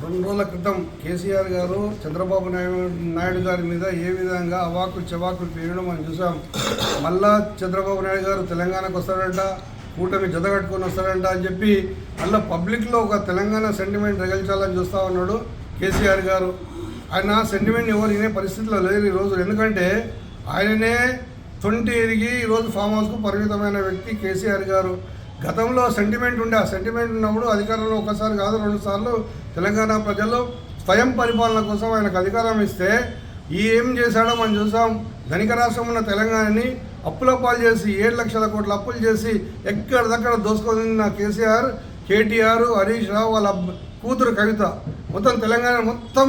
రెండు రోజుల క్రితం కేసీఆర్ గారు చంద్రబాబు నాయుడు నాయుడు గారి మీద ఏ విధంగా అవాకులు చెవాకులు పేయడం మనం చూసాం. మళ్ళా చంద్రబాబు నాయుడు గారు తెలంగాణకు వస్తాడంట కూటమి జతగట్టుకొని వస్తాడంట అని చెప్పి మళ్ళీ పబ్లిక్లో ఒక తెలంగాణ సెంటిమెంట్ రగిల్చాలని చూస్తూ ఉన్నాడు కేసీఆర్ గారు. ఆయన సెంటిమెంట్ ఎవరు వినే పరిస్థితిలో లేరు ఈరోజు ఎందుకంటే ఆయననే తొంటి ఎరిగి ఈరోజు ఫామ్ హౌస్కు పరిమితమైన వ్యక్తి కేసీఆర్ గారు. గతంలో సెంటిమెంట్ ఉండే ఆ సెంటిమెంట్ ఉన్నప్పుడు అధికారంలో ఒకసారి కాదు రెండు సార్లు తెలంగాణ ప్రజలు స్వయం పరిపాలన కోసం ఆయనకు అధికారం ఇస్తే ఈ ఏం చేశాడో మనం చూసాం. ధనిక రాష్ట్రం ఉన్న తెలంగాణని అప్పుల పాలు చేసి ఏడు లక్షల కోట్ల అప్పులు చేసి ఎక్కడిదక్కడ దోసుకొని కేసీఆర్ కేటీఆర్ హరీష్ రావు వాళ్ళ కూతురు కవిత. మొత్తం తెలంగాణ మొత్తం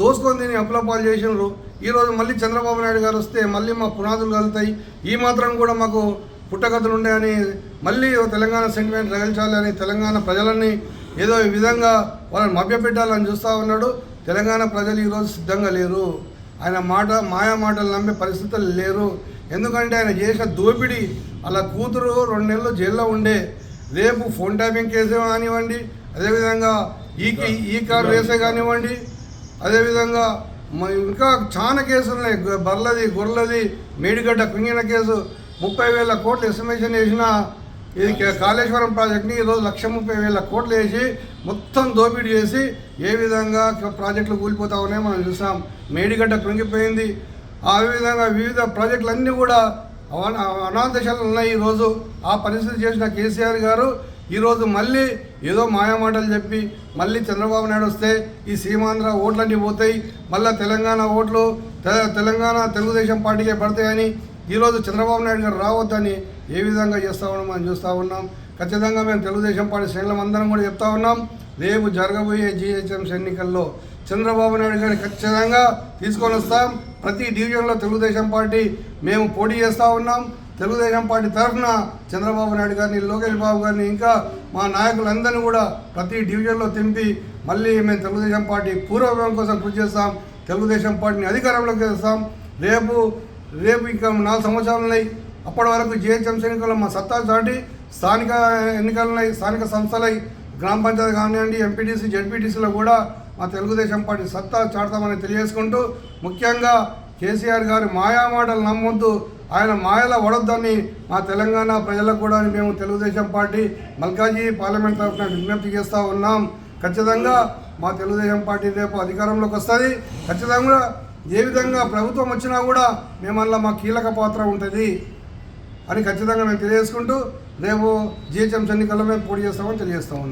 దోసుకొని తిని అప్పుల పాలు చేసినారు. ఈరోజు మళ్ళీ చంద్రబాబు నాయుడు గారు వస్తే మళ్ళీ మా పునాదులు కలుగుతాయి ఈ మాత్రం కూడా మాకు పుట్టగతులు ఉన్నాయని మళ్ళీ తెలంగాణ సెంటిమెంట్ రగించాలని తెలంగాణ ప్రజలని ఏదో ఈ విధంగా వాళ్ళని మభ్యపెట్టాలని చూస్తూ ఉన్నాడు. తెలంగాణ ప్రజలు ఈరోజు సిద్ధంగా లేరు. ఆయన మాట మాయా మాటలు నమ్మే పరిస్థితులు లేరు. ఎందుకంటే ఆయన చేసిన దోపిడీ అలా కూతురు రెండు నెలలు జైల్లో ఉండే రేపు ఫోన్ ట్యాపింగ్ కేసే కానివ్వండి అదేవిధంగా ఈ ఈ కార్ రేసే కానివ్వండి అదేవిధంగా ఇంకా చాలా కేసులు ఉన్నాయి. బర్లది గొర్రెలది మేడిగడ్డ కుంగిన కేసు ముప్పై వేల కోట్లు ఎస్టిమేషన్ వేసిన ఇది కాళేశ్వరం ప్రాజెక్ట్ని ఈరోజు లక్ష ముప్పై వేల కోట్లు వేసి మొత్తం దోపిడీ చేసి ఏ విధంగా ప్రాజెక్టులు కూలిపోతా ఉన్నాయో మనం చూసాం. మేడిగడ్డ కృంగిపోయింది. ఆ విధంగా వివిధ ప్రాజెక్టులన్నీ కూడా అవ- అనాథశాలు ఉన్నాయి ఈరోజు. ఆ పరిస్థితి చేసిన కేసీఆర్ గారు ఈరోజు మళ్ళీ ఏదో మాయమాటలు చెప్పి మళ్ళీ చంద్రబాబు నాయుడు వస్తే ఈ సీమాంధ్ర ఓట్లన్నీ పోతాయి. మళ్ళీ తెలంగాణ ఓట్లు తెలంగాణ తెలుగుదేశం పార్టీకే పడతాయని ఈరోజు చంద్రబాబు నాయుడు గారు రావద్దని ఏ విధంగా చేస్తా ఉన్నాం మనం చూస్తూ ఉన్నాం. ఖచ్చితంగా మేము తెలుగుదేశం పార్టీ శ్రేణులం అందరం కూడా చెప్తా ఉన్నాం. రేపు జరగబోయే జీహెచ్ఎంసీ ఎన్నికల్లో చంద్రబాబు నాయుడు గారిని ఖచ్చితంగా తీసుకొని వస్తాం. ప్రతి డివిజన్లో తెలుగుదేశం పార్టీ మేము పోటీ చేస్తూ ఉన్నాం. తెలుగుదేశం పార్టీ తరఫున చంద్రబాబు నాయుడు గారిని లోకేష్ బాబు గారిని ఇంకా మా నాయకులందరినీ కూడా ప్రతి డివిజన్లో తింపి మళ్ళీ మేము తెలుగుదేశం పార్టీ పూర్వభావం కోసం కృషి చేస్తాం. తెలుగుదేశం పార్టీని అధికారంలోకి తెస్తాం. రేపు రేపు ఇంకా నాలుగు సంవత్సరాలు ఉన్నాయి. అప్పటి వరకు జిహెచ్ఎంసీ ఎన్నికల్లో మా సత్తా చాటి స్థానిక ఎన్నికలున్నాయి. స్థానిక సంస్థలై గ్రామ పంచాయతీ కానివ్వండి ఎంపీటీసీ జెడ్పీటీసీలో కూడా మా తెలుగుదేశం పార్టీ సత్తా చాడతామని తెలియజేసుకుంటూ ముఖ్యంగా కేసీఆర్ గారి మాయా మాటలు నమ్మొద్దు. ఆయన మాయల వడొద్దని మా తెలంగాణ ప్రజలకు కూడా మేము తెలుగుదేశం పార్టీ మల్కాజీ పార్లమెంట్ తరఫున విజ్ఞప్తి చేస్తూ ఉన్నాం. ఖచ్చితంగా మా తెలుగుదేశం పార్టీ రేపు అధికారంలోకి వస్తుంది. ఖచ్చితంగా ఏ విధంగా ప్రభుత్వం వచ్చినా కూడా మేమల్లా మా కీలక పాత్ర ఉంటుంది అని ఖచ్చితంగా మేము తెలియజేసుకుంటూ రేపు జిహెచ్ఎంసీ ఎన్నికల్లో మేము పోటీ చేస్తామని తెలియజేస్తా ఉన్నాం.